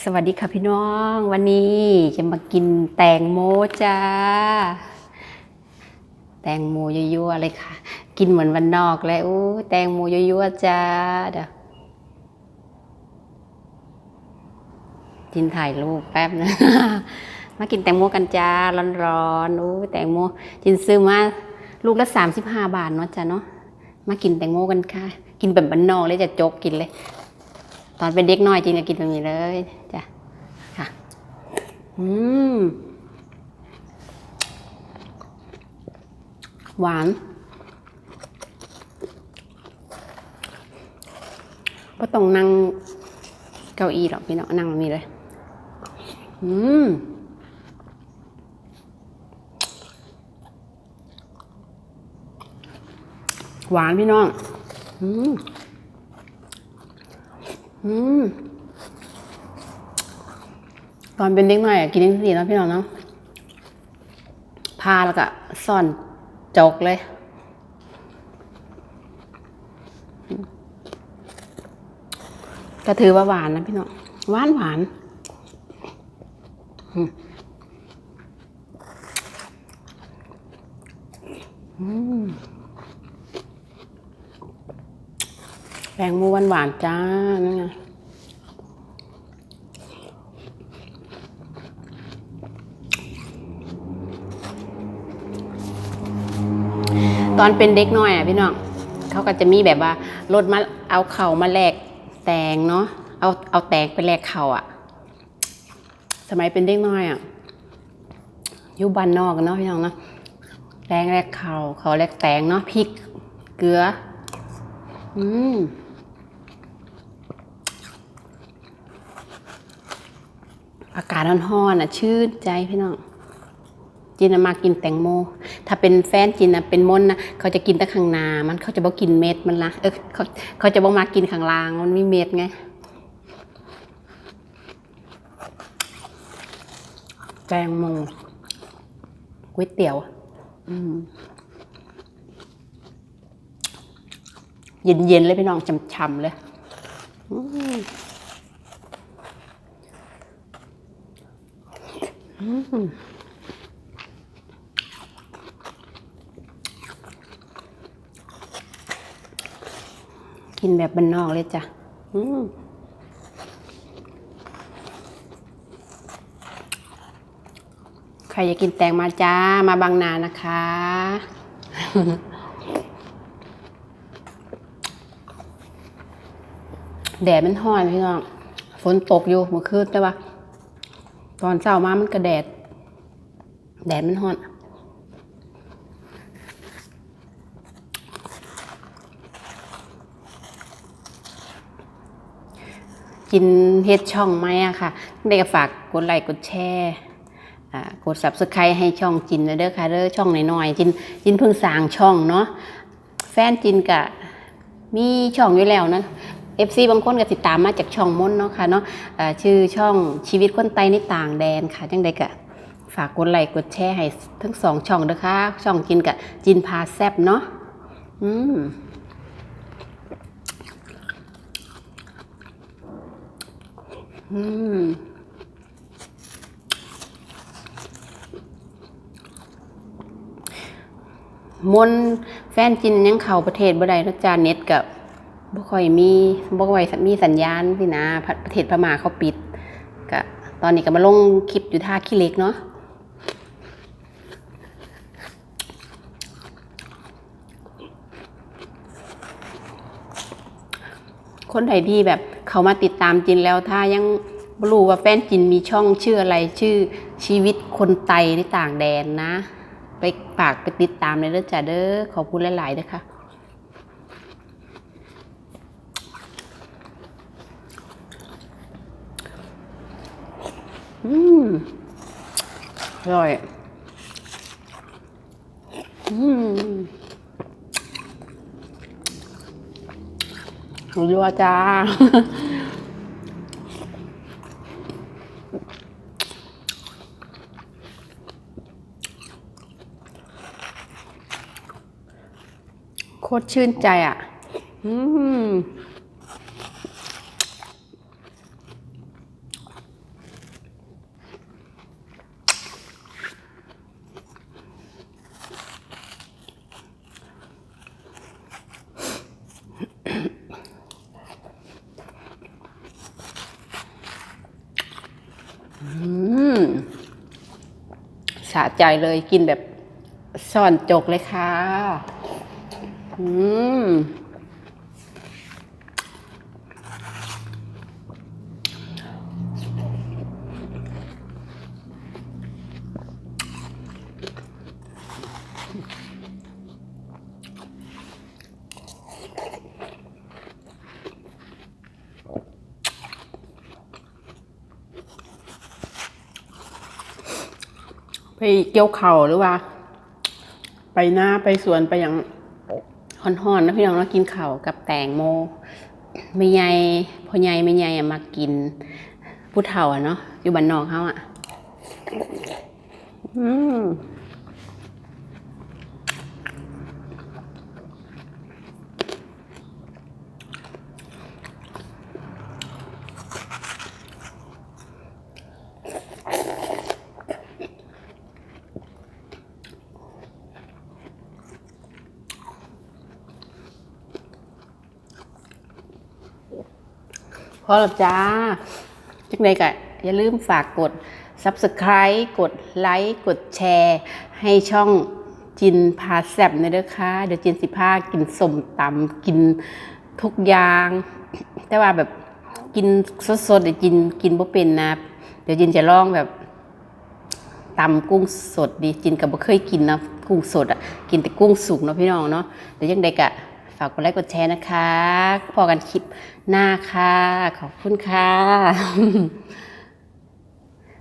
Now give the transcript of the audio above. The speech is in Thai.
สวัสดีค่ะพี่น้อง วันนี้จะมากินแตงโมจ้า แตงโมยั่วๆเลยค่ะ กินเหมือนวันนอกเลยโอ้แตงโมยั่วๆจ้าเดี๋ยวจินถ่ายรูปแป๊บนะ มากินแตงโมกันจ้า ร้อนๆโอ้แตงโมจินซื้อมาลูกละสามสิบห้าบาทเนาะจ้าเนาะมากินแตงโมกันค่ะ กินแบบบ้านนอกเลยจะจกกินเลย ตอนเป็นเด็กน้อยจริงก็กินแบบนี้เลยจ้ะค่ะ อืม หวานก็ต้องนั่งเก้าอี้หรอกพี่น้องนั่งแบบนี้เลย อืมหวานพี่น้อง อืม ตอนเป็นเด็กหน่อยอกินทั้งสี่แล้วพี่น้องเนาะพาแล้วก็ซ่อนจกเลยก็ถือว่าหวานนะพี่น้องหวานหวานอืมอืม แตงมหวานหวานๆจ้า นั่นไงตอนเป็นเด็กน้อยอะพี่น้องเขาก็จะมีแบบว่ารถมาเอาเข่ามาแลกแตงเนาะเอาเอาแตงไปแลกเข่าอะ สมัยเป็นเด็กน้อยอะอยู่บ้านนอกเนาะพี่น้องเนาะแตงแลกเข่าเขาแลกแตงเนาะพริกเกลือ อืม อากาศร้อนๆอะชื่นใจพี่น้องจินมากินแตงโม ถ้าเป็นแฟนจินนะเป็นมนนะเขาจะกินแต่ข้างนามันเขาจะบอกกินเม็ดมันละเออเขาเขาจะบอกมากินข้างล่างมันมีเม็ดไงแตงโมก๋วยเตี๋ยวเย็นๆเลยพี่น้องช่ำๆเลยอืมอืม กินแบบบ้านนอกเลยจ้ะอืมใครอยากกินแตงมาจ้า มาบางนานะคะ แดดมันห้อนพี่น้อง ฝนตกอยู่เมื่อคืนแต่ว่า ตอนเช้ามามันก็แดด แดดมันห้อนกินเฮ็ดช่องไหมอะค่ะ ได้ก็ฝากกดไลค์กดแชร์กด subscribe ให้ช่องจินนะเด้อค่ะเด้อช่องน้อยๆจินจินเพิ่งสร้างช่องเนาะแฟนจินกะมีช่องอยู่แล้วนะ FC บางคนก็ติดตามมาจากช่องมนเนาะค่ะเนาะชื่อช่องชีวิตคนไตในต่างแดนค่ะจังใดกะฝากกดไลค์กดแชร์ให้ทั้งสองช่องเด้อค่ะช่องจินกะจินพาแซบเนาะอืมอืมมนแฟนจินยังเข้าประเทศบ่ได้นะจาเน็ตกับ บ่ค่อยมีบ่ค่อยมีสัญญาณสินะประเทศพม่าเขาปิดก็ตอนนี้ก็มาลงคลิปอยู่ท่าขี้เล็กเนาะคนไทยที่แบบเขามาติดตามจินแล้วถ้ายังบ่รู้ว่าแฟนจินมีช่องชื่ออะไรชื่อชีวิตคนไตในต่างแดนนะ ไปฝากไปติดตามเลยเด้อจ้าเด้อขอบคุณหลายๆเด้อค่ะ อืมอร่อย อืมหมูยัวจ้าโคตรชื่นใจอะ อืม อืม สะใจเลยกินแบบซ่อนจกเลยค่ะ อืม ไปเกี่ยวเข่าหรือว่า ไปหน้าไปสวนไปอย่างห่อนๆนะพี่น้องเรากินเข่ากับแตงโมไม่ใหญ่พ่อใหญ่ไม่ใหญ่มากินผู้เฒ่าอะเนาะอยู่บ้านนอกเขาอะ อืม พอแล้วจ้าจักใดก็อย่าลืมฝากกด Subscribe กดไลค์กดแชร์ ให้ช่องจินพาแซบในเด้อค่ะ เดี๋ยวจินสิพากินสมตำกินทุกอย่าง แต่ว่าแบบกินสดๆเดี๋ยวจินกินบ่เป็นนะ เดี๋ยวจินจะลองแบบตำกุ้งสดดีจินกับบ่เคยกินนะกุ้งสดอะกินแต่กุ้งสุกเนาะพี่น้องเนาะเดี๋ยวยังไดกะากกดไลค์กดแชร์นะคะ พอกันคลิปหน้าค่ะ ขอบคุณค่ะ